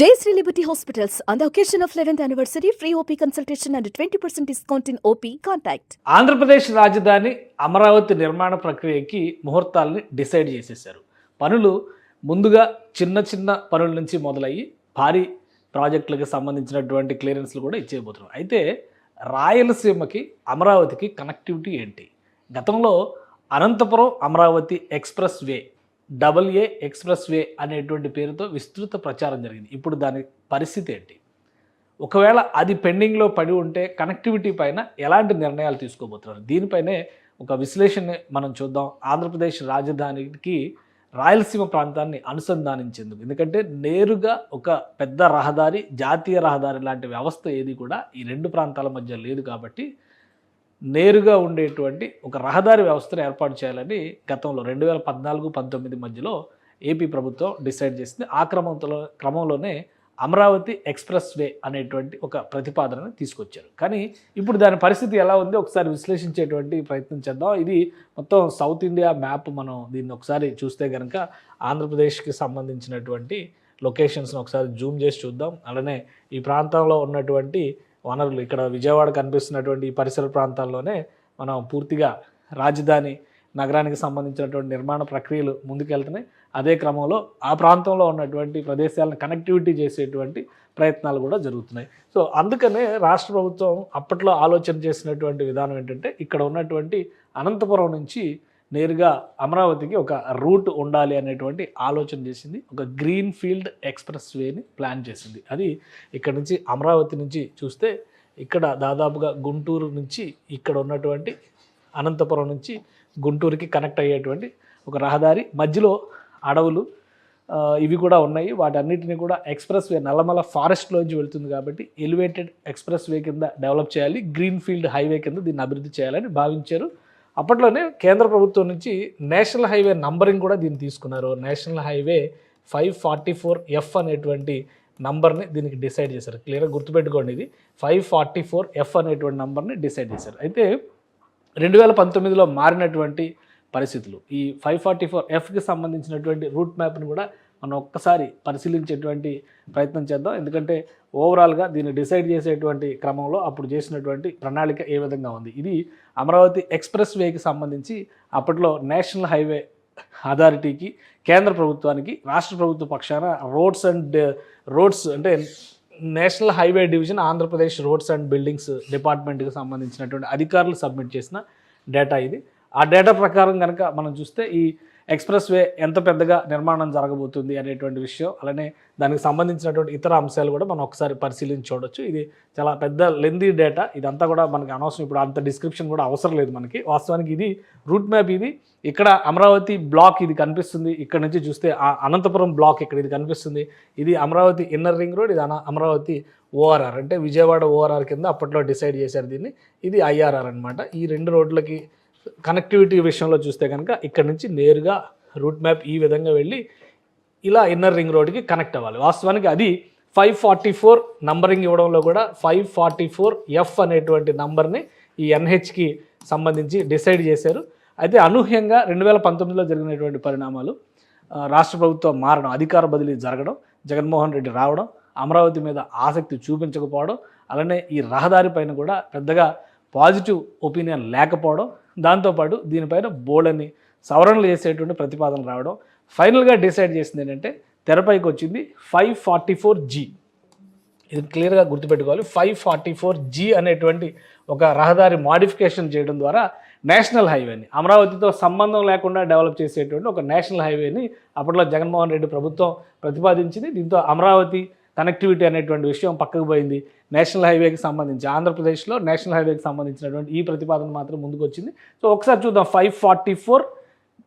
Jayasree Liberty Hospitals on the occasion of 11th anniversary free OP consultation and 20% discount in OP contact. Andhra Pradesh రాజధాని అమరావతి నిర్మాణ ప్రక్రియకి ముహూర్తాలని decide చేసేసారు పనులు ముందుగా చిన్న చిన్న పనుల నుంచి మొదలయ్యి భారీ ప్రాజెక్టులకు సంబంధించినటువంటి క్లియరెన్స్లు కూడా ఇచ్చేయబోతున్నారు. అయితే రాయలసీమకి అమరావతికి కనెక్టివిటీ ఏంటి? గతంలో Anantapuram Amaravati expressway double A expressway అనేటువంటి పేరుతో విస్తృత ప్రచారం జరిగింది. ఇప్పుడు దాని పరిస్థితి ఏంటి? ఒకవేళ అది పెండింగ్లో పడి ఉంటే కనెక్టివిటీ పైన ఎలాంటి నిర్ణయాలు తీసుకోబోతున్నారు? దీనిపైనే ఒక విశ్లేషణ మనం చూద్దాం. ఆంధ్రప్రదేశ్ రాజధానికి రాయలసీమ ప్రాంతాన్ని అనుసంధానించేందుకు. ఎందుకంటే నేరుగా ఒక పెద్ద రహదారి జాతీయ రహదారి లాంటి వ్యవస్థ ఏది కూడా ఈ రెండు ప్రాంతాల మధ్య లేదు కాబట్టి నేరుగా ఉండేటువంటి ఒక రహదారి వ్యవస్థను ఏర్పాటు చేయాలని గతంలో రెండు వేల పద్నాలుగు పంతొమ్మిది మధ్యలో ఏపీ ప్రభుత్వం డిసైడ్ చేసింది. ఆ క్రమంలో క్రమంలోనే అమరావతి ఎక్స్ప్రెస్ వే అనేటువంటి ఒక ప్రతిపాదనను తీసుకొచ్చారు. కానీ ఇప్పుడు దాని పరిస్థితి ఎలా ఉంది? ఒకసారి విశ్లేషించేటువంటి ప్రయత్నం చేద్దాం. ఇది మొత్తం సౌత్ ఇండియా మ్యాప్ మనం దీన్ని ఒకసారి చూస్తే కనుక ఆంధ్రప్రదేశ్కి సంబంధించినటువంటి లొకేషన్స్ని ఒకసారి జూమ్ చేసి చూద్దాం. అలానే ఈ ప్రాంతంలో ఉన్నటువంటి వనరులు. ఇక్కడ విజయవాడ కనిపిస్తున్నటువంటి ఈ పరిసర ప్రాంతాల్లోనే మనం పూర్తిగా రాజధాని నగరానికి సంబంధించినటువంటి నిర్మాణ ప్రక్రియలు ముందుకెళ్తున్నాయి. అదే క్రమంలో ఆ ప్రాంతంలో ఉన్నటువంటి ప్రదేశాలను కనెక్టివిటీ చేసేటువంటి ప్రయత్నాలు కూడా జరుగుతున్నాయి. సో అందుకనే రాష్ట్ర ప్రభుత్వం అప్పట్లో ఆలోచన చేసినటువంటి విధానం ఏంటంటే ఇక్కడ ఉన్నటువంటి అనంతపురం నుంచి నేరుగా అమరావతికి ఒక రూట్ ఉండాలి అనేటువంటి ఆలోచన చేసింది. ఒక గ్రీన్ ఫీల్డ్ ఎక్స్ప్రెస్ వేని ప్లాన్ చేసింది. అది ఇక్కడ నుంచి అమరావతి నుంచి చూస్తే ఇక్కడ దాదాపుగా గుంటూరు నుంచి ఇక్కడ ఉన్నటువంటి అనంతపురం నుంచి గుంటూరుకి కనెక్ట్ అయ్యేటువంటి ఒక రహదారి మధ్యలో అడవులు ఇవి కూడా ఉన్నాయి. వాటన్నిటిని కూడా ఎక్స్ప్రెస్ వే నల్లమల ఫారెస్ట్లోంచి వెళ్తుంది కాబట్టి ఎలివేటెడ్ ఎక్స్ప్రెస్ వే కింద డెవలప్ చేయాలి. గ్రీన్ ఫీల్డ్ హైవే కింద దీన్ని అభివృద్ధి చేయాలని భావించారు. అప్పట్లోనే కేంద్ర ప్రభుత్వం నుంచి నేషనల్ హైవే నంబరింగ్ కూడా దీన్ని తీసుకున్నారు. National highway five forty four F అనేటువంటి నంబర్ని దీనికి డిసైడ్ చేశారు. క్లియర్గా గుర్తుపెట్టుకోండి ఇది. ఫైవ్ ఫార్టీ ఫోర్ ఎఫ్ అనేటువంటి నంబర్ని డిసైడ్ చేశారు. అయితే రెండు వేల పంతొమ్మిదిలో మారినటువంటి పరిస్థితులు. ఈ ఫైవ్ ఫార్టీ ఫోర్ ఎఫ్కి సంబంధించినటువంటి రూట్ మ్యాప్ని కూడా మనం ఒక్కసారి పరిశీలించేటువంటి ప్రయత్నం చేద్దాం. ఎందుకంటే ఓవరాల్గా దీన్ని డిసైడ్ చేసేటువంటి క్రమంలో అప్పుడు చేసినటువంటి ప్రణాళిక ఏ విధంగా ఉంది? ఇది అమరావతి ఎక్స్ప్రెస్ వేకి సంబంధించి అప్పట్లో నేషనల్ హైవే అథారిటీకి కేంద్ర ప్రభుత్వానికి రాష్ట్ర ప్రభుత్వ పక్షాన రోడ్స్ అండ్ రోడ్స్ అంటే national highway division Andhra Pradesh roads and buildings డిపార్ట్మెంట్కి సంబంధించినటువంటి అధికారులు సబ్మిట్ చేసిన డేటా ఇది. ఆ డేటా ప్రకారం కనుక మనం చూస్తే ఈ ఎక్స్ప్రెస్ వే ఎంత పెద్దగా నిర్మాణం జరగబోతుంది అనేటువంటి విషయం అలానే దానికి సంబంధించినటువంటి ఇతర అంశాలు కూడా మనం ఒకసారి పరిశీలించి చూడొచ్చు. ఇది చాలా పెద్ద లెందీ డేటా. ఇదంతా కూడా మనకి అనవసరం. ఇప్పుడు అంత డిస్క్రిప్షన్ కూడా అవసరం లేదు మనకి. వాస్తవానికి ఇది రూట్ మ్యాప్ ఇది. ఇక్కడ అమరావతి బ్లాక్ ఇది కనిపిస్తుంది. ఇక్కడ నుంచి చూస్తే ఆ అనంతపురం బ్లాక్ ఇక్కడ ఇది కనిపిస్తుంది. ఇది అమరావతి ఇన్నర్ రింగ్ రోడ్ ఇది అమరావతి ఓఆర్ఆర్ అంటే విజయవాడ ఓఆర్ఆర్ కింద అప్పట్లో డిసైడ్ చేశారు దీన్ని. ఇది ఐఆర్ఆర్ అనమాట ఈ రెండు రోడ్లకి కనెక్టివిటీ విషయంలో చూస్తే కనుక ఇక్కడ నుంచి నేరుగా రూట్ మ్యాప్ ఈ విధంగా వెళ్ళి ఇలా ఇన్నర్ రింగ్ రోడ్కి కనెక్ట్ అవ్వాలి. వాస్తవానికి అది ఫైవ్ ఫార్టీ ఫోర్ నంబరింగ్ ఇవ్వడంలో కూడా ఫైవ్ ఫార్టీ ఫోర్ ఎఫ్ అనేటువంటి నంబర్ని ఈ ఎన్హెచ్కి సంబంధించి డిసైడ్ చేశారు. అయితే అనూహ్యంగా రెండు వేల పంతొమ్మిదిలో జరిగినటువంటి పరిణామాలు రాష్ట్ర ప్రభుత్వం మారడం అధికార బదిలీ జరగడం జగన్మోహన్ రెడ్డి రావడం అమరావతి మీద ఆసక్తి చూపించకపోవడం అలానే ఈ రహదారి పైన కూడా పెద్దగా పాజిటివ్ ఒపీనియన్ లేకపోవడం దాంతోపాటు దీనిపైన బోర్డని సవరణలు చేసేటువంటి ప్రతిపాదన రావడం. ఫైనల్గా డిసైడ్ చేసింది ఏంటంటే తెరపైకి వచ్చింది ఫైవ్ ఫార్టీ ఫోర్ జీ. ఇది క్లియర్గా గుర్తుపెట్టుకోవాలి. ఫైవ్ ఫార్టీ ఫోర్ జీ అనేటువంటి ఒక రహదారి మాడిఫికేషన్ చేయడం ద్వారా నేషనల్ హైవేని అమరావతితో సంబంధం లేకుండా డెవలప్ చేసేటువంటి ఒక నేషనల్ హైవేని అప్పట్లో జగన్మోహన్ రెడ్డి ప్రభుత్వం ప్రతిపాదించింది. దీంతో అమరావతి కనెక్టివిటీ అనేటువంటి విషయం పక్కకు పోయింది. నేషనల్ హైవేకి సంబంధించి ఆంధ్రప్రదేశ్లో నేషనల్ హైవేకి సంబంధించినటువంటి ఈ ప్రతిపాదన మాత్రం ముందుకు వచ్చింది సో ఒకసారి చూద్దాం ఫైవ్ ఫార్టీ ఫోర్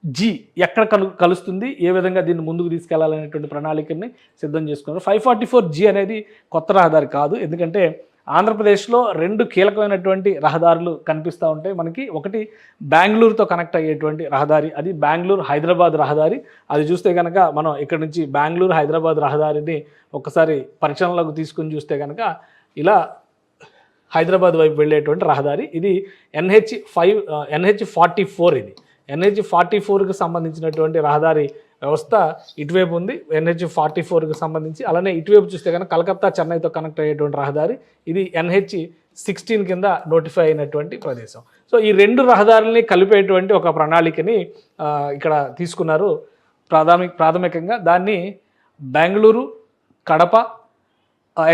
జీ ఎక్కడ కలు కలుస్తుంది? ఏ విధంగా దీన్ని ముందుకు తీసుకెళ్ళాలనేటువంటి ప్రణాళికని సిద్ధం చేసుకున్నారు. ఫైవ్ ఫార్టీ ఫోర్ జీ అనేది కొత్త రహదారి కాదు. ఎందుకంటే ఆంధ్రప్రదేశ్లో రెండు కీలకమైనటువంటి రహదారులు కనిపిస్తూ ఉంటాయి. మనకి ఒకటి బెంగళూరుతో కనెక్ట్ అయ్యేటువంటి రహదారి అది బెంగళూరు హైదరాబాద్ రహదారి. అది చూస్తే కనుక మనం ఇక్కడ నుంచి బెంగళూరు హైదరాబాద్ రహదారిని ఒకసారి పరిచయంలోకి తీసుకుని చూస్తే కనుక ఇలా హైదరాబాద్ వైపు వెళ్ళేటువంటి రహదారి. ఇది NH five NH forty four ఇది. ఎన్హెచ్ ఫార్టీ ఫోర్కి సంబంధించినటువంటి రహదారి వ్యవస్థ ఇటువైపు ఉంది. ఎన్హెచ్ ఫార్టీ ఫోర్కి సంబంధించి. అలానే ఇటువైపు చూస్తే కనుక కలకత్తా చెన్నైతో కనెక్ట్ అయ్యేటువంటి రహదారి. ఇది ఎన్హెచ్ సిక్స్టీన్ కింద నోటిఫై అయినటువంటి ప్రదేశం. సో ఈ రెండు రహదారుల్ని కలిపేటువంటి ఒక ప్రణాళికని ఇక్కడ తీసుకున్నారు ప్రాథమిక ప్రాథమికంగా. దాన్ని Bengaluru Kadapa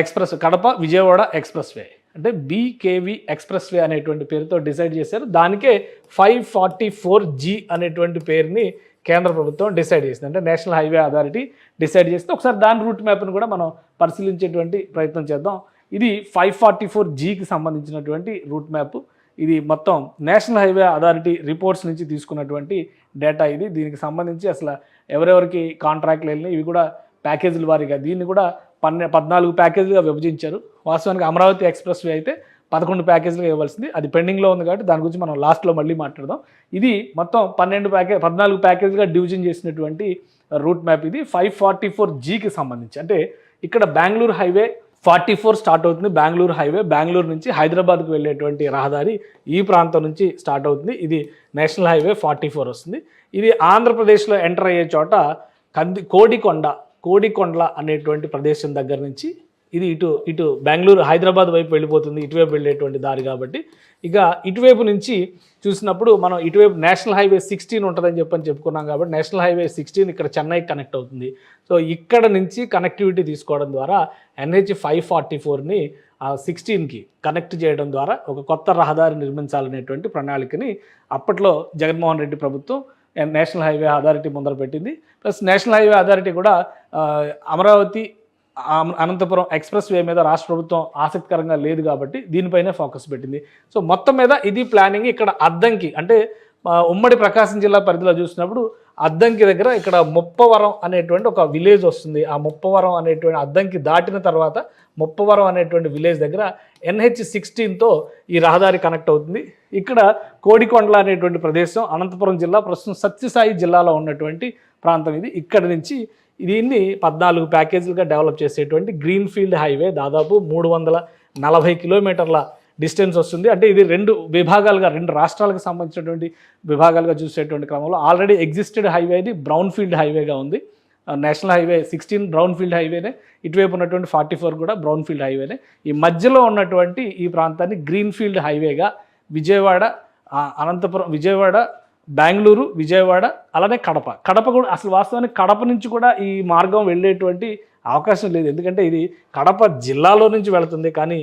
express Kadapa Vijayawada express way అంటే బీకేవి ఎక్స్ప్రెస్ వే అనేటువంటి పేరుతో డిసైడ్ చేశారు. దానికే ఫైవ్ ఫార్టీ ఫోర్ జీ అనేటువంటి పేరుని కేంద్ర ప్రభుత్వం డిసైడ్ చేసింది. అంటే నేషనల్ హైవే అథారిటీ డిసైడ్ చేస్తే ఒకసారి దాని రూట్ మ్యాప్ను కూడా మనం పరిశీలించేటువంటి ప్రయత్నం చేద్దాం. ఇది ఫైవ్ ఫార్టీ ఫోర్ జీకి సంబంధించినటువంటి రూట్ మ్యాప్. ఇది మొత్తం నేషనల్ హైవే అథారిటీ రిపోర్ట్స్ నుంచి తీసుకున్నటువంటి డేటా ఇది. దీనికి సంబంధించి అసలు ఎవరెవరికి కాంట్రాక్ట్లు వెళ్ళినాయి ఇవి కూడా ప్యాకేజీల వారీగా దీన్ని కూడా పన్నె పద్నాలుగు ప్యాకేజీలుగా విభజించారు. వాస్తవానికి అమరావతి ఎక్స్ప్రెస్ వే అయితే పదకొండు ప్యాకేజీలుగా ఇవ్వాల్సింది అది పెండింగ్లో ఉంది కాబట్టి దాని గురించి మనం లాస్ట్లో మళ్ళీ మాట్లాడదాం. ఇది మొత్తం పన్నెండు ప్యాకేజ్ పద్నాలుగు ప్యాకేజీగా డివిజన్ చేసినటువంటి రూట్ మ్యాప్ ఇది. ఫైవ్ ఫార్టీ ఫోర్ జీకి సంబంధించి. అంటే ఇక్కడ Bengaluru highway forty four start అవుతుంది. బెంగళూరు హైవే బెంగళూరు నుంచి హైదరాబాద్కు వెళ్ళేటువంటి రహదారి ఈ ప్రాంతం నుంచి స్టార్ట్ అవుతుంది. ఇది నేషనల్ హైవే ఫార్టీ ఫోర్ వస్తుంది. ఇది ఆంధ్రప్రదేశ్లో ఎంటర్ అయ్యే చోట కంది కోడికొండ కోడికొండల అనేటువంటి ప్రదేశం దగ్గర నుంచి ఇది ఇటు ఇటు బెంగళూరు హైదరాబాద్ వైపు వెళ్ళిపోతుంది ఇటువైపు వెళ్ళేటువంటి దారి కాబట్టి. ఇక ఇటువైపు నుంచి చూసినప్పుడు మనం ఇటువైపు నేషనల్ హైవే సిక్స్టీన్ ఉంటుందని చెప్పని చెప్పుకున్నాం కాబట్టి నేషనల్ హైవే సిక్స్టీన్ ఇక్కడ చెన్నై కనెక్ట్ అవుతుంది. సో ఇక్కడ నుంచి కనెక్టివిటీ తీసుకోవడం ద్వారా ఎన్హెచ్ ఫైవ్ ఫార్టీ ఫోర్ని ఆ సిక్స్టీన్కి కనెక్ట్ చేయడం ద్వారా ఒక కొత్త రహదారి నిర్మించాలనేటువంటి ప్రణాళికని అప్పట్లో జగన్మోహన్ రెడ్డి ప్రభుత్వం నేషనల్ హైవే అథారిటీ ముందర పెట్టింది. ప్లస్ నేషనల్ హైవే అథారిటీ కూడా అమరావతి అనంతపురం ఎక్స్ప్రెస్ వే మీద రాష్ట్ర ప్రభుత్వం ఆసక్తికరంగా లేదు కాబట్టి దీనిపైనే ఫోకస్ పెట్టింది. సో మొత్తం మీద ఇది ప్లానింగ్ ఇక్కడ అద్దంకి అంటే ఉమ్మడి ప్రకాశం జిల్లా పరిధిలో చూసినప్పుడు అద్దంకి దగ్గర ఇక్కడ ముప్పవరం అనేటువంటి ఒక విలేజ్ వస్తుంది. ఆ ముప్పవరం అనేటువంటి అద్దంకి దాటిన తర్వాత ముప్పవరం అనేటువంటి విలేజ్ దగ్గర ఎన్హెచ్ సిక్స్టీన్తో ఈ రహదారి కనెక్ట్ అవుతుంది. ఇక్కడ కోడికొండల అనేటువంటి ప్రదేశం అనంతపురం జిల్లా ప్రస్తుతం సత్యసాయి జిల్లాలో ఉన్నటువంటి ప్రాంతం ఇది. ఇక్కడ నుంచి దీన్ని పద్నాలుగు ప్యాకేజీలుగా డెవలప్ చేసేటువంటి గ్రీన్ ఫీల్డ్ హైవే. దాదాపు మూడు వందల నలభై కిలోమీటర్ల డిస్టెన్స్ వస్తుంది. అంటే ఇది రెండు విభాగాలుగా రెండు రాష్ట్రాలకు సంబంధించినటువంటి విభాగాలుగా చూసేటువంటి క్రమంలో ఆల్రెడీ ఎగ్జిస్టెడ్ హైవే ఇది బ్రౌన్ ఫీల్డ్ హైవేగా ఉంది. National highway sixteen brown field హైవేనే. ఇటువైపు ఉన్నటువంటి ఫార్టీ ఫోర్ కూడా బ్రౌన్ ఫీల్డ్ హైవేనే. ఈ మధ్యలో ఉన్నటువంటి ఈ ప్రాంతాన్ని గ్రీన్ ఫీల్డ్ హైవేగా విజయవాడ అనంతపురం విజయవాడ బెంగళూరు విజయవాడ అలానే కడప. కడప కూడా అసలు వాస్తవానికి కడప నుంచి కూడా ఈ మార్గం వెళ్ళేటువంటి అవకాశం లేదు. ఎందుకంటే ఇది కడప జిల్లాలో నుంచి వెళుతుంది కానీ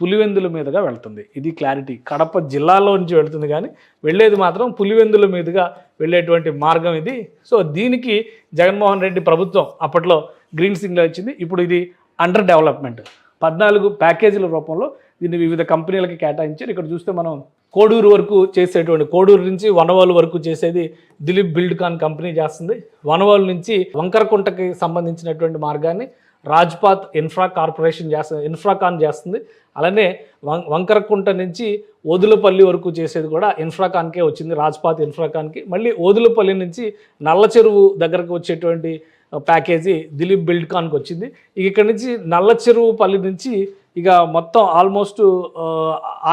పులివెందుల మీదుగా వెళ్తుంది. ఇది క్లారిటీ కడప జిల్లాలో నుంచి వెళుతుంది కానీ వెళ్ళేది మాత్రం పులివెందుల మీదుగా వెళ్ళేటువంటి మార్గం ఇది. సో దీనికి జగన్మోహన్ రెడ్డి ప్రభుత్వం అప్పట్లో గ్రీన్ సిగ్నల్ ఇచ్చింది. ఇప్పుడు ఇది అండర్ డెవలప్మెంట్ పద్నాలుగు ప్యాకేజీల రూపంలో దీన్ని వివిధ కంపెనీలకి కేటాయించారు. ఇక్కడ చూస్తే మనం కోడూరు వరకు చేసేటువంటి కోడూరు నుంచి వనవాలు వరకు చేసేది దిలీప్ బిల్డ్కాన్ కంపెనీ చేస్తుంది. వనవాలు నుంచి వంకరకుంటకి సంబంధించినటువంటి మార్గాన్ని రాజ్పాత్ ఇన్ఫ్రా కార్పొరేషన్ చేస్తుంది ఇన్ఫ్రాకాన్ చేస్తుంది. అలానే వం వంకరకుంట నుంచి ఓదులపల్లి వరకు చేసేది కూడా ఇన్ఫ్రాకాన్కే వచ్చింది రాజ్పాత్ ఇన్ఫ్రాకాన్కి మళ్ళీ ఓదులపల్లి నుంచి నల్ల చెరువు దగ్గరకు వచ్చేటువంటి ప్యాకేజీ దిలీప్ బిల్డ్కాన్కి వచ్చింది. ఇక ఇక్కడ నుంచి నల్ల చెరువు పల్లి నుంచి ఇక మొత్తం ఆల్మోస్ట్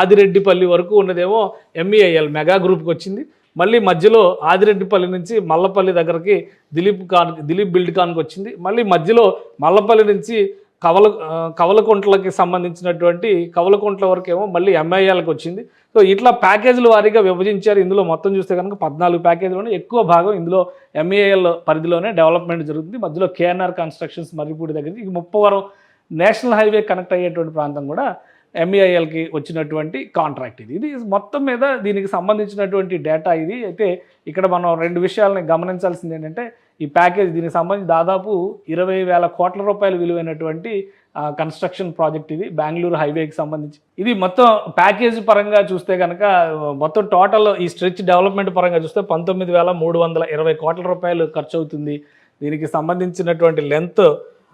ఆదిరెడ్డిపల్లి వరకు ఉన్నదేమో ఎంఈఐఎల్ మెగా గ్రూప్కి వచ్చింది. మళ్ళీ మధ్యలో ఆదిరెడ్డిపల్లి నుంచి మల్లపల్లి దగ్గరకి దిలీప్ ఖాన్ దిలీప్ బిల్డ్ ఖాన్కి వచ్చింది. మళ్ళీ మధ్యలో మల్లపల్లి నుంచి కవల కవలకుంట్లకి సంబంధించినటువంటి కవలకుంట్ల వరకు ఏమో మళ్ళీ ఎంఐఎల్కి వచ్చింది. సో ఇట్లా ప్యాకేజీల వారీగా విభజించారు. ఇందులో మొత్తం చూస్తే కనుక పద్నాలుగు ప్యాకేజీలోనే ఎక్కువ భాగం ఇందులో ఎంఏఎల్ పరిధిలోనే డెవలప్మెంట్ జరుగుతుంది. మధ్యలో కేఎన్ఆర్ కన్స్ట్రక్షన్స్ మర్రిపూడి దగ్గర ఈ ముప్పవరం నేషనల్ హైవే కనెక్ట్ అయ్యేటువంటి ప్రాంతం కూడా ఎంఈఐఎల్కి వచ్చినటువంటి కాంట్రాక్ట్ ఇది. ఇది మొత్తం మీద దీనికి సంబంధించినటువంటి డేటా ఇది. అయితే ఇక్కడ మనం రెండు విషయాలని గమనించాల్సింది ఏంటంటే ఈ ప్యాకేజ్ దీనికి సంబంధించి దాదాపు ఇరవై వేల కోట్ల రూపాయలు విలువైనటువంటి కన్స్ట్రక్షన్ ప్రాజెక్ట్ ఇది బెంగళూరు హైవేకి సంబంధించి. ఇది మొత్తం ప్యాకేజ్ పరంగా చూస్తే కనుక మొత్తం టోటల్ ఈ స్ట్రెచ్ డెవలప్మెంట్ పరంగా చూస్తే పంతొమ్మిది వేల మూడు వందల ఇరవై కోట్ల రూపాయలు ఖర్చు అవుతుంది దీనికి సంబంధించినటువంటి లెంత్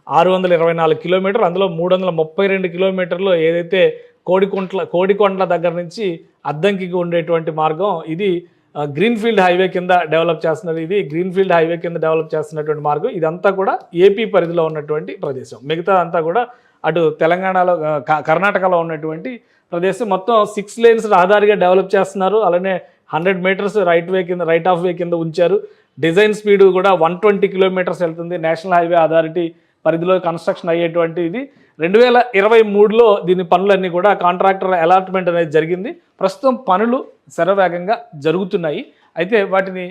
ఆరు వందల ఇరవై నాలుగు కిలోమీటర్ అందులో మూడు వందల ముప్పై రెండు కిలోమీటర్లు ఏదైతే కోడికొంట్ల కోడికొండల దగ్గర నుంచి అద్దంకికి ఉండేటువంటి మార్గం ఇది గ్రీన్ఫీల్డ్ గ్రీన్ ఫీల్డ్ హైవే కింద డెవలప్ చేస్తున్నది. ఇది గ్రీన్ ఫీల్డ్ హైవే కింద డెవలప్ చేస్తున్నటువంటి మార్గం. ఇదంతా కూడా ఏపీ పరిధిలో ఉన్నటువంటి ప్రదేశం. మిగతా అంతా కూడా అటు తెలంగాణలో క- కర్ణాటకలో ఉన్నటువంటి ప్రదేశం. మొత్తం సిక్స్ లేన్స్ రహదారిగా డెవలప్ చేస్తున్నారు. అలానే హండ్రెడ్ మీటర్స్ రైట్ వే కింద రైట్ ఆఫ్ వే కింద ఉంచారు. డిజైన్ స్పీడ్ కూడా వన్ ట్వంటీ కిలోమీటర్స్ వెళ్తుంది. నేషనల్ హైవే అథారిటీ పరిధిలో కన్స్ట్రక్షన్ అయ్యేటువంటి ఇది రెండు వేల ఇరవై మూడులో దీని పనులన్నీ కూడా కాంట్రాక్టర్ అలాట్మెంట్ అనేది జరిగింది. ప్రస్తుతం పనులు శరవేగంగా జరుగుతున్నాయి. అయితే వాటిని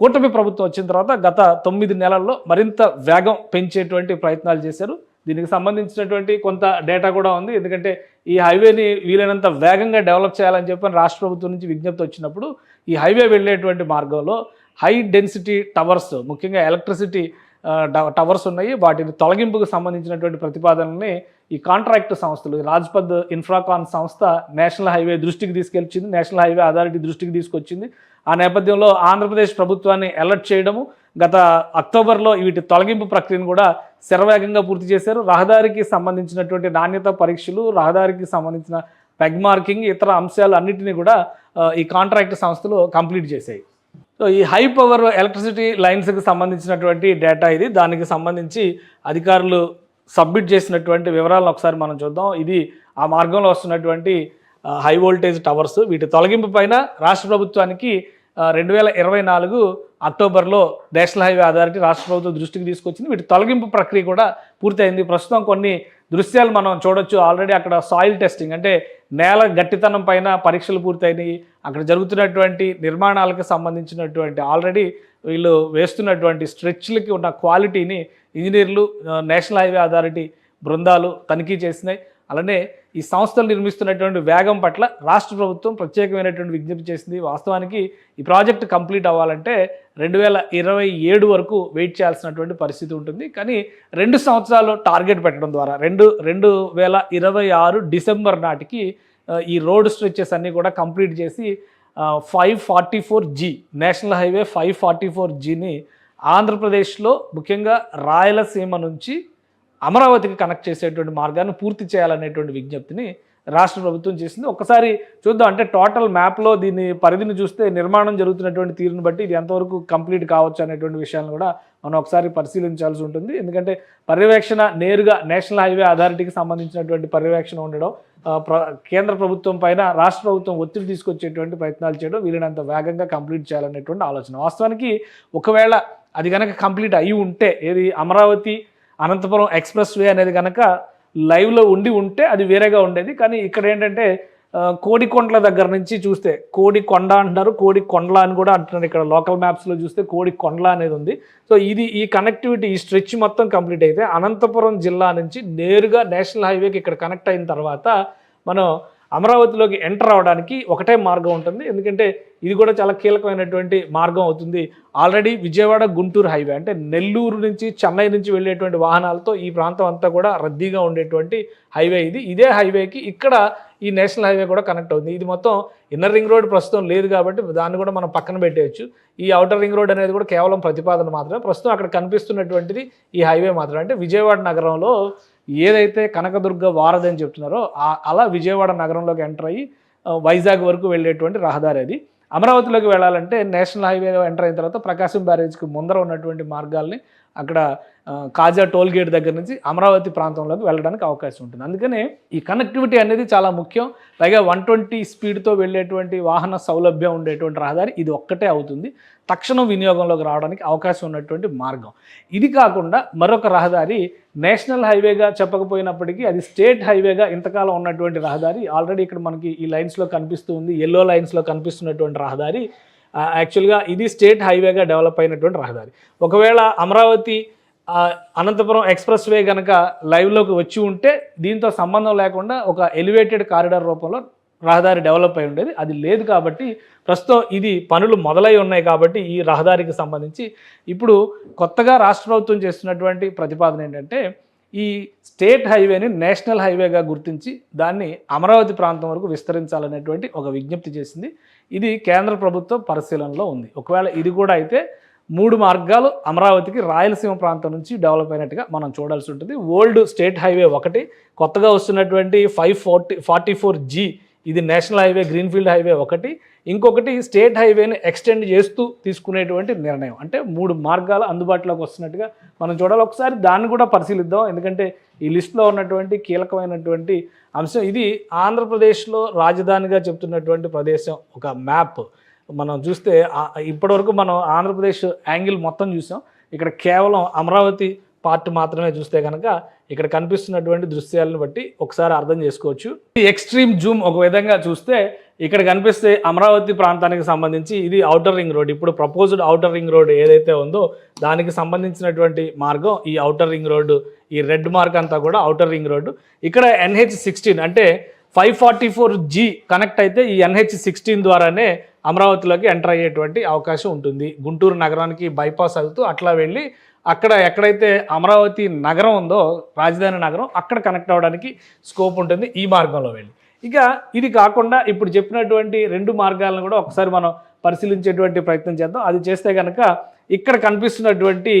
కూటమి ప్రభుత్వం వచ్చిన తర్వాత గత తొమ్మిది నెలల్లో మరింత వేగం పెంచేటువంటి ప్రయత్నాలు చేశారు. దీనికి సంబంధించినటువంటి కొంత డేటా కూడా ఉంది. ఎందుకంటే ఈ హైవేని వీలైనంత వేగంగా డెవలప్ చేయాలని చెప్పని రాష్ట్ర ప్రభుత్వం నుంచి విజ్ఞప్తి వచ్చినప్పుడు ఈ హైవే వెళ్ళేటువంటి మార్గంలో హై డెన్సిటీ టవర్స్ ముఖ్యంగా ఎలక్ట్రిసిటీ టవర్స్ ఉన్నాయి. వాటిని తొలగింపుకు సంబంధించినటువంటి ప్రతిపాదనని ఈ కాంట్రాక్ట్ సంస్థలు రాజ్పథ్ ఇన్ఫ్రాకాన్ సంస్థ నేషనల్ హైవే దృష్టికి తీసుకెళ్చింది నేషనల్ హైవే అథారిటీ దృష్టికి తీసుకొచ్చింది. ఆ నేపథ్యంలో ఆంధ్రప్రదేశ్ ప్రభుత్వాన్ని అలర్ట్ చేయడము గత అక్టోబర్లో వీటి తొలగింపు ప్రక్రియను కూడా శరవేగంగా పూర్తి చేశారు. రహదారికి సంబంధించినటువంటి నాణ్యత పరీక్షలు రహదారికి సంబంధించిన పెగ్ మార్కింగ్ ఇతర అంశాలు అన్నిటినీ కూడా ఈ కాంట్రాక్ట్ సంస్థలు కంప్లీట్ చేశాయి. సో ఈ హై పవర్ ఎలక్ట్రిసిటీ లైన్స్కి సంబంధించినటువంటి డేటా ఇది. దానికి సంబంధించి అధికారులు సబ్మిట్ చేసినటువంటి వివరాలను ఒకసారి మనం చూద్దాం. ఇది ఆ మార్గంలో వస్తున్నటువంటి హై వోల్టేజ్ టవర్స్. వీటి తొలగింపు పైన రాష్ట్ర ప్రభుత్వానికి రెండు వేల ఇరవై నాలుగు అక్టోబర్లో నేషనల్ హైవే అథారిటీ రాష్ట్ర ప్రభుత్వం దృష్టికి తీసుకొచ్చింది. వీటి తొలగింపు ప్రక్రియ కూడా పూర్తయింది. ప్రస్తుతం కొన్ని దృశ్యాలు మనం చూడొచ్చు. ఆల్రెడీ అక్కడ సాయిల్ టెస్టింగ్ అంటే నేల గట్టితనం పైన పరీక్షలు పూర్తయినాయి. అక్కడ జరుగుతున్నటువంటి నిర్మాణాలకు సంబంధించినటువంటి ఆల్రెడీ వీళ్ళు వేస్తున్నటువంటి స్ట్రెచ్లకి ఉన్న క్వాలిటీని ఇంజనీర్లు నేషనల్ హైవే అథారిటీ బృందాలు తనిఖీ చేసినాయి. అలానే ఈ సంస్థలు నిర్మిస్తున్నటువంటి వేగం పట్ల రాష్ట్ర ప్రభుత్వం ప్రత్యేకమైనటువంటి విజ్ఞప్తి చేసింది. వాస్తవానికి ఈ ప్రాజెక్ట్ కంప్లీట్ అవ్వాలంటే రెండు వేల ఇరవై ఏడు వరకు వెయిట్ చేయాల్సినటువంటి పరిస్థితి ఉంటుంది. కానీ రెండు సంవత్సరాలు టార్గెట్ పెట్టడం ద్వారా రెండు రెండు వేల ఇరవై ఆరు డిసెంబర్ నాటికి ఈ రోడ్ స్ట్రెచెస్ అన్నీ కూడా కంప్లీట్ చేసి five forty four G national highway five forty four జీని ఆంధ్రప్రదేశ్లో ముఖ్యంగా రాయలసీమ నుంచి అమరావతికి కనెక్ట్ చేసేటువంటి మార్గాన్ని పూర్తి చేయాలనేటువంటి విజ్ఞప్తిని రాష్ట్ర ప్రభుత్వం చేసింది. ఒకసారి చూద్దాం అంటే టోటల్ మ్యాప్లో దీని పరిధిని చూస్తే నిర్మాణం జరుగుతున్నటువంటి తీరుని బట్టి ఇది ఎంతవరకు కంప్లీట్ కావచ్చు అనేటువంటి విషయాలను కూడా మనం ఒకసారి పరిశీలించాల్సి ఉంటుంది. ఎందుకంటే పర్యవేక్షణ నేరుగా నేషనల్ హైవే అథారిటీకి సంబంధించినటువంటి పర్యవేక్షణ ఉండడం ప్ర కేంద్ర ప్రభుత్వం పైన రాష్ట్ర ప్రభుత్వం ఒత్తిడి తీసుకొచ్చేటువంటి ప్రయత్నాలు చేయడం వీలైనంత వేగంగా కంప్లీట్ చేయాలనేటువంటి ఆలోచన. వాస్తవానికి ఒకవేళ అది కనుక కంప్లీట్ అయి ఉంటే ఏది అమరావతి అనంతపురం ఎక్స్ప్రెస్ వే అనేది కనుక లైవ్లో ఉండి ఉంటే అది వేరేగా ఉండేది. కానీ ఇక్కడ ఏంటంటే కోడికొండల దగ్గర నుంచి చూస్తే కోడి కొండ అంటున్నారు కోడి కొండల అని కూడా అంటున్నారు. ఇక్కడ లోకల్ మ్యాప్స్లో చూస్తే కోడి కొండల అనేది ఉంది. సో ఇది ఈ కనెక్టివిటీ ఈ స్ట్రెచ్ మొత్తం కంప్లీట్ అయితే అనంతపురం జిల్లా నుంచి నేరుగా నేషనల్ హైవేకి ఇక్కడ కనెక్ట్ అయిన తర్వాత మనం అమరావతిలోకి ఎంటర్ అవడానికి ఒకటే మార్గం ఉంటుంది. ఎందుకంటే ఇది కూడా చాలా కీలకమైనటువంటి మార్గం అవుతుంది. ఆల్రెడీ విజయవాడ గుంటూరు హైవే అంటే నెల్లూరు నుంచి చెన్నై నుంచి వెళ్ళేటువంటి వాహనాలతో ఈ ప్రాంతం అంతా కూడా రద్దీగా ఉండేటువంటి హైవే ఇది. ఇదే హైవేకి ఇక్కడ ఈ నేషనల్ హైవే కూడా కనెక్ట్ అవుతుంది. ఇది మొత్తం ఇన్నర్ రింగ్ రోడ్ ప్రస్తుతం లేదు కాబట్టి దాన్ని కూడా మనం పక్కన పెట్టేయచ్చు. ఈ అవుటర్ రింగ్ రోడ్ అనేది కూడా కేవలం ప్రతిపాదన మాత్రమే. ప్రస్తుతం అక్కడ కనిపిస్తున్నటువంటిది ఈ హైవే మాత్రమే. అంటే విజయవాడ నగరంలో ఏదైతే కనకదుర్గ వారధి అని చెప్తున్నారో అలా విజయవాడ నగరంలోకి ఎంటర్ అయ్యి వైజాగ్ వరకు వెళ్ళేటువంటి రహదారి అది. అమరావతిలోకి వెళ్ళాలంటే నేషనల్ హైవే ఎంటర్ అయిన తర్వాత ప్రకాశం బ్యారేజ్కి ముందర ఉన్నటువంటి మార్గాల్ని అక్కడ కాజా టోల్ గేట్ దగ్గర నుంచి అమరావతి ప్రాంతంలోకి వెళ్ళడానికి అవకాశం ఉంటుంది. అందుకనే ఈ కనెక్టివిటీ అనేది చాలా ముఖ్యం. పైగా వన్ ట్వంటీ స్పీడ్తో వెళ్ళేటువంటి వాహన సౌలభ్యం ఉండేటువంటి రహదారి ఇది ఒక్కటే అవుతుంది. తక్షణం వినియోగంలోకి రావడానికి అవకాశం ఉన్నటువంటి మార్గం. ఇది కాకుండా మరొక రహదారి నేషనల్ హైవేగా చెప్పకపోయినప్పటికీ అది స్టేట్ హైవేగా ఇంతకాలం ఉన్నటువంటి రహదారి. ఆల్రెడీ ఇక్కడ మనకి ఈ లైన్స్లో కనిపిస్తూ ఉంది ఎల్లో లైన్స్లో కనిపిస్తున్నటువంటి రహదారి. యాక్చువల్గా ఇది స్టేట్ హైవేగా డెవలప్ అయినటువంటి రహదారి. ఒకవేళ అమరావతి అనంతపురం ఎక్స్ప్రెస్ వే కనుక లైవ్లోకి వచ్చి ఉంటే దీంతో సంబంధం లేకుండా ఒక ఎలివేటెడ్ కారిడార్ రూపంలో రహదారి డెవలప్ అయి ఉండేది. అది లేదు కాబట్టి ప్రస్తుతం ఇది పనులు మొదలై ఉన్నాయి కాబట్టి ఈ రహదారికి సంబంధించి. ఇప్పుడు కొత్తగా రాష్ట్ర ప్రభుత్వం చేస్తున్నటువంటి ప్రతిపాదన ఏంటంటే ఈ స్టేట్ హైవేని నేషనల్ హైవేగా గుర్తించి దాన్ని అమరావతి ప్రాంతం వరకు విస్తరించాలనేటువంటి ఒక విజ్ఞప్తి చేసింది. ఇది కేంద్ర ప్రభుత్వం పరిశీలనలో ఉంది. ఒకవేళ ఇది కూడా అయితే మూడు మార్గాలు అమరావతికి రాయలసీమ ప్రాంతం నుంచి డెవలప్ అయినట్టుగా మనం చూడాల్సి ఉంటుంది. ఓల్డ్ స్టేట్ హైవే ఒకటి కొత్తగా వస్తున్నటువంటి five forty forty four G ఇది నేషనల్ హైవే గ్రీన్ఫీల్డ్ హైవే ఒకటి. ఇంకొకటి స్టేట్ హైవేని ఎక్స్టెండ్ చేస్తూ తీసుకునేటువంటి నిర్ణయం. అంటే మూడు మార్గాలు అందుబాటులోకి వస్తున్నట్టుగా మనం చూడాలి. ఒకసారి దాన్ని కూడా పరిశీలిద్దాం. ఎందుకంటే ఈ లిస్ట్లో ఉన్నటువంటి కీలకమైనటువంటి అంశం ఇది. ఆంధ్రప్రదేశ్లో రాజధానిగా చెప్తున్నటువంటి ప్రదేశం ఒక మ్యాప్. మనం చూస్తే ఇప్పటివరకు మనం ఆంధ్రప్రదేశ్ యాంగిల్ మొత్తం చూసాం. ఇక్కడ కేవలం అమరావతి పార్ట్ మాత్రమే చూస్తే కనుక ఇక్కడ కనిపిస్తున్నటువంటి దృశ్యాలను బట్టి ఒకసారి అర్థం చేసుకోవచ్చు. ఈ ఎక్స్ట్రీమ్ జూమ్ ఒక విధంగా చూస్తే ఇక్కడ కనిపిస్తే అమరావతి ప్రాంతానికి సంబంధించి ఇది ఔటర్ రింగ్ రోడ్. ఇప్పుడు ప్రపోజ్డ్ ఔటర్ రింగ్ రోడ్ ఏదైతే ఉందో దానికి సంబంధించినటువంటి మార్గం ఈ ఔటర్ రింగ్ రోడ్డు ఈ రెడ్ మార్క్ అంతా కూడా ఔటర్ రింగ్ రోడ్డు ఇక్కడ ఎన్హెచ్ సిక్స్టీన్ అంటే five forty four G connect అయితే ఈ ఎన్హెచ్ సిక్స్టీన్ ద్వారానే అమరావతిలోకి ఎంటర్ అయ్యేటువంటి అవకాశం ఉంటుంది. గుంటూరు నగరానికి బైపాస్ అవుతూ అట్లా వెళ్ళి అక్కడ ఎక్కడైతే అమరావతి నగరం ఉందో రాజధాని నగరం అక్కడ కనెక్ట్ అవ్వడానికి స్కోప్ ఉంటుంది ఈ మార్గంలో వెళ్ళి. ఇక ఇది కాకుండా ఇప్పుడు చెప్పినటువంటి రెండు మార్గాలను కూడా ఒకసారి మనం పరిశీలించేటువంటి ప్రయత్నం చేద్దాం. అది చేస్తే కనుక ఇక్కడ కనిపిస్తున్నటువంటి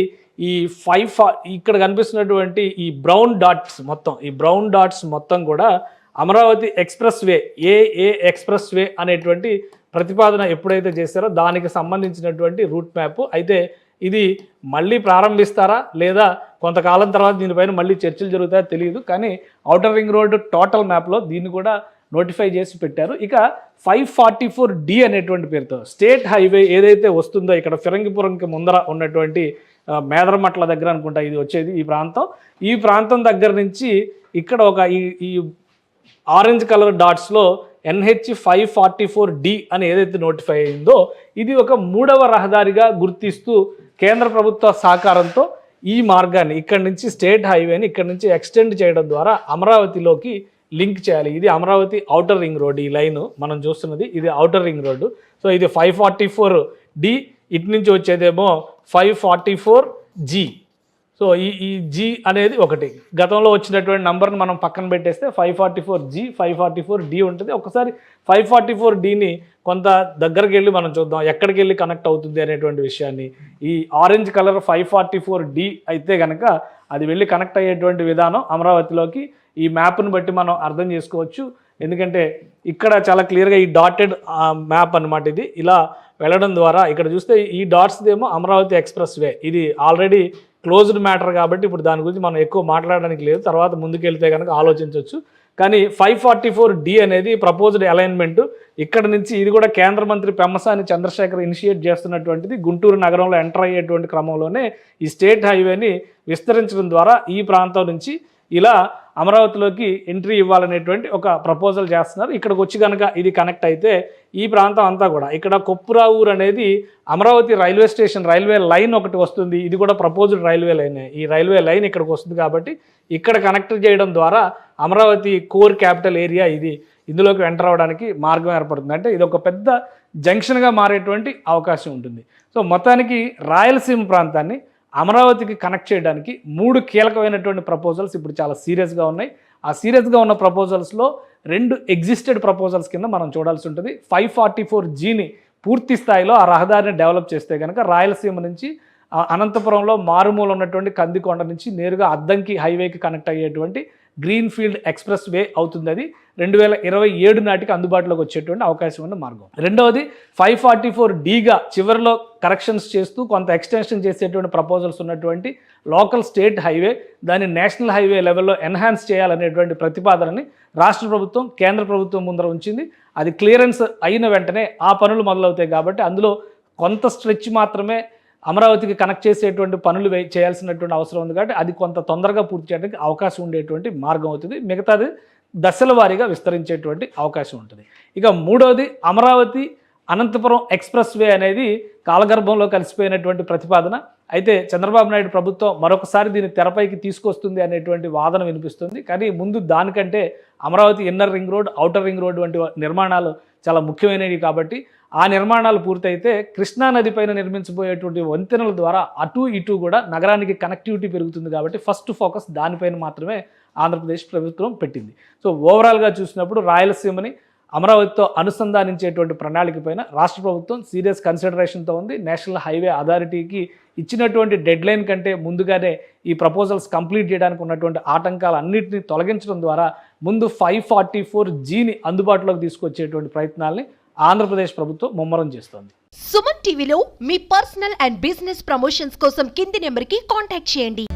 ఈ ఫైవ్ ఇక్కడ కనిపిస్తున్నటువంటి ఈ బ్రౌన్ డాట్స్ మొత్తం ఈ బ్రౌన్ డాట్స్ మొత్తం కూడా అమరావతి ఎక్స్ప్రెస్ వే ఏఏ ఎక్స్ప్రెస్ వే అనేటువంటి ప్రతిపాదన ఎప్పుడైతే చేశారో దానికి సంబంధించినటువంటి రూట్ మ్యాప్. అయితే ఇది మళ్ళీ ప్రారంభిస్తారా? లేదా కొంతకాలం తర్వాత దీనిపైన మళ్ళీ చర్చలు జరుగుతాయో తెలియదు. కానీ ఔటర్ రింగ్ రోడ్ టోటల్ మ్యాప్లో దీన్ని కూడా నోటిఫై చేసి పెట్టారు. ఇక ఫైవ్ ఫార్టీ ఫోర్ డి అనేటువంటి పేరుతో స్టేట్ హైవే ఏదైతే వస్తుందో ఇక్కడ ఫిరంగిపురంకి ముందర ఉన్నటువంటి మేదరమట్ల దగ్గర అనుకుంటా ఇది వచ్చేది ఈ ప్రాంతం. ఈ ప్రాంతం దగ్గర నుంచి ఇక్కడ ఒక ఈ ఈ orange colour డాట్స్లో NH five forty four D అని ఏదైతే నోటిఫై అయిందో ఇది ఒక మూడవ రహదారిగా గుర్తిస్తూ కేంద్ర ప్రభుత్వ సహకారంతో ఈ మార్గాన్ని ఇక్కడ నుంచి స్టేట్ హైవేని ఇక్కడ నుంచి ఎక్స్టెండ్ చేయడం ద్వారా అమరావతిలోకి లింక్ చేయాలి. ఇది అమరావతి ఔటర్ రింగ్ రోడ్ ఈ లైన్ మనం చూస్తున్నది. ఇది ఔటర్ రింగ్ రోడ్డు. సో ఇది ఫైవ్ ఫార్టీ ఫోర్ డి ఇటు నుంచి వచ్చేదేమో five forty four G so ఈ ఈ జీ అనేది ఒకటి. గతంలో వచ్చినటువంటి నంబర్ని మనం పక్కన పెట్టేస్తే five forty four G five forty four D ఉంటుంది. ఒకసారి ఫైవ్ ఫార్టీ ఫోర్ డిని కొంత దగ్గరికి వెళ్ళి మనం చూద్దాం. ఎక్కడికి వెళ్ళి కనెక్ట్ అవుతుంది అనేటువంటి విషయాన్ని. ఈ orange colour five forty four D అయితే కనుక అది వెళ్ళి కనెక్ట్ అయ్యేటువంటి విధానం అమరావతిలోకి ఈ మ్యాప్ను బట్టి మనం అర్థం చేసుకోవచ్చు. ఎందుకంటే ఇక్కడ చాలా క్లియర్గా ఈ డాటెడ్ మ్యాప్ అన్నమాట ఇది. ఇలా వెళ్ళడం ద్వారా ఇక్కడ చూస్తే ఈ డాట్స్ ఏమో అమరావతి ఎక్స్ప్రెస్ వే ఇది ఆల్రెడీ క్లోజ్డ్ మ్యాటర్ కాబట్టి ఇప్పుడు దాని గురించి మనం ఎక్కువ మాట్లాడడానికి లేదు. తర్వాత ముందుకెళ్తే కనుక ఆలోచించవచ్చు కానీ ఫైవ్ ఫార్టీ ఫోర్ డి అనేది ప్రపోజ్డ్ అలైన్మెంట్ ఇక్కడ నుంచి ఇది కూడా కేంద్ర మంత్రి పెమ్మసాని చంద్రశేఖర్ ఇనిషియేట్ చేస్తున్నటువంటిది. గుంటూరు నగరంలో ఎంటర్ అయ్యేటువంటి క్రమంలోనే ఈ స్టేట్ హైవేని విస్తరించడం ద్వారా ఈ ప్రాంతం నుంచి ఇలా అమరావతిలోకి ఎంట్రీ ఇవ్వాలనేటువంటి ఒక ప్రపోజల్ చేస్తున్నారు. ఇక్కడికి వచ్చి కనుక ఇది కనెక్ట్ అయితే ఈ ప్రాంతం అంతా కూడా ఇక్కడ కొప్పురావూరు అనేది Amaravati railway station railway line ఒకటి వస్తుంది. ఇది కూడా ప్రపోజ్డ్ రైల్వే లైన్. ఈ రైల్వే లైన్ ఇక్కడికి వస్తుంది కాబట్టి ఇక్కడ కనెక్ట్ చేయడం ద్వారా అమరావతి కోర్ క్యాపిటల్ ఏరియా ఇది ఇందులోకి ఎంటర్ అవ్వడానికి మార్గం ఏర్పడుతుంది. అంటే ఇది ఒక పెద్ద జంక్షన్గా మారేటువంటి అవకాశం ఉంటుంది. సో మొత్తానికి రాయలసీమ ప్రాంతాన్ని అమరావతికి కనెక్ట్ చేయడానికి మూడు కీలకమైనటువంటి ప్రపోజల్స్ ఇప్పుడు చాలా సీరియస్గా ఉన్నాయి. ఆ సీరియస్గా ఉన్న ప్రపోజల్స్లో రెండు ఎగ్జిస్టెడ్ ప్రపోజల్స్ కింద మనం చూడాల్సి ఉంటుంది. ఫైవ్ ఫార్టీ ఫోర్ జీని పూర్తి స్థాయిలో ఆ రహదారిని డెవలప్ చేస్తే కనుక రాయలసీమ నుంచి అనంతపురంలో మారుమూల ఉన్నటువంటి కందికొండ నుంచి నేరుగా అద్దంకి హైవేకి కనెక్ట్ అయ్యేటువంటి గ్రీన్ ఫీల్డ్ ఎక్స్ప్రెస్ వే అవుతుంది అది రెండు వేల ఇరవై ఏడు నాటికి అందుబాటులోకి వచ్చేటువంటి అవకాశం ఉన్న మార్గం. రెండవది ఫైవ్ ఫార్టీ ఫోర్ డీగా చివరిలో కరెక్షన్స్ చేస్తూ కొంత ఎక్స్టెన్షన్ చేసేటువంటి ప్రపోజల్స్ ఉన్నటువంటి లోకల్ స్టేట్ హైవే దాన్ని నేషనల్ హైవే లెవెల్లో ఎన్హాన్స్ చేయాలనేటువంటి ప్రతిపాదనని రాష్ట్ర ప్రభుత్వం కేంద్ర ప్రభుత్వం ముందర ఉంచింది. అది క్లియరెన్స్ అయిన వెంటనే ఆ పనులు మొదలవుతాయి కాబట్టి అందులో కొంత స్ట్రెచ్ మాత్రమే అమరావతికి కనెక్ట్ చేసేటువంటి పనులు వే- చేయాల్సినటువంటి అవసరం ఉంది కాబట్టి అది కొంత తొందరగా పూర్తి చేయడానికి అవకాశం ఉండేటువంటి మార్గం అవుతుంది. మిగతాది దశల వారీగా విస్తరించేటువంటి అవకాశం ఉంటుంది. ఇక మూడవది అమరావతి అనంతపురం ఎక్స్ప్రెస్ వే అనేది కాలగర్భంలో కలిసిపోయినటువంటి ప్రతిపాదన. అయితే చంద్రబాబు నాయుడు ప్రభుత్వం మరొకసారి దీన్ని తెరపైకి తీసుకొస్తుంది అనేటువంటి వాదన వినిపిస్తుంది. కానీ ముందు దానికంటే Amaravati inner ring road outer ring road వంటి నిర్మాణాలు చాలా ముఖ్యమైనవి కాబట్టి ఆ నిర్మాణాలు పూర్తయితే కృష్ణా నది పైన నిర్మించబోయేటువంటి వంతెనల ద్వారా అటు ఇటు కూడా నగరానికి కనెక్టివిటీ పెరుగుతుంది కాబట్టి ఫస్ట్ ఫోకస్ దానిపైన మాత్రమే ఆంధ్రప్రదేశ్ ప్రభుత్వం పెట్టింది. సో ఓవరాల్గా చూసినప్పుడు రాయలసీమని అమరావతితో అనుసంధానించేటువంటి ప్రణాళిక పైన రాష్ట్ర ప్రభుత్వం సీరియస్ కన్సిడరేషన్తో ఉంది. నేషనల్ హైవే అథారిటీకి ఇచ్చినటువంటి డెడ్లైన్ కంటే ముందుగానే ఈ ప్రపోజల్స్ కంప్లీట్ చేయడానికి ఉన్నటువంటి ఆటంకాలు అన్నింటినీ తొలగించడం ద్వారా ముందు ఫైవ్ ఫార్టీ ఫోర్ జీని అందుబాటులోకి తీసుకొచ్చేటువంటి ప్రయత్నాల్ని ఆంధ్రప్రదేశ్ ప్రభుత్వం ముమ్మరం చేస్తోంది. సుమన్ టీవీలో మీ పర్సనల్ అండ్ బిజినెస్ ప్రమోషన్స్ కోసం కింది నెంబర్కి కాంటాక్ట్ చేయండి.